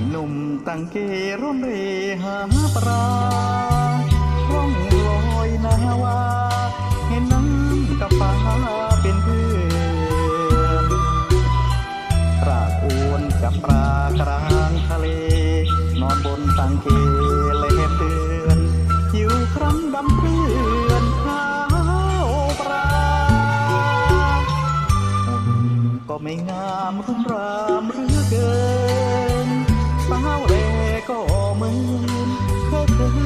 ร่อนเรหาปลาร่องลอยนาวาเห็นน้ำกับฟ้าเป็นเพื่อนปราอวนกับปลากลางทะเล นอนบนตังเกเลเตือนหิวครั้งดำเพื่อนข้าวปลาก็ไม่งามรุ่มรามหรือเกิน สาวแลก็เหมือนเคย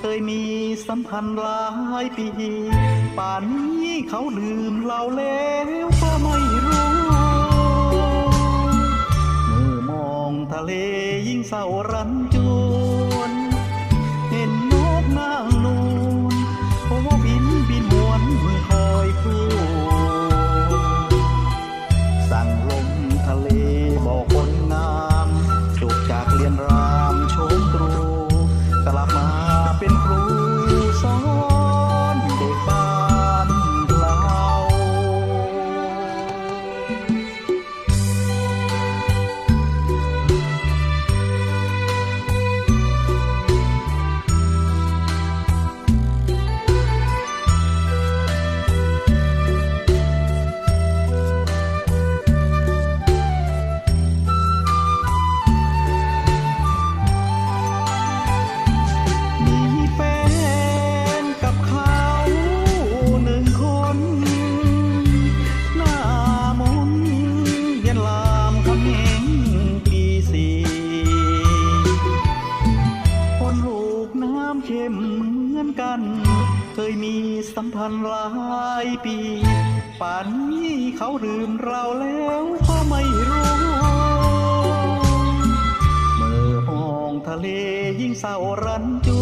เคยมีสัมพันธ์หลายปี ป่านนี้เขาลืมเราแล้วก็ไม่รู้เมื่อมองทะเลยิ่งเศร้ารันจ กัน เคยมีสัมพันธ์หลายปี ป่านนี้เขาลืมเราแล้วก็ไม่รู้เมื่อมองทะเลยิ่งเศร้ารันจู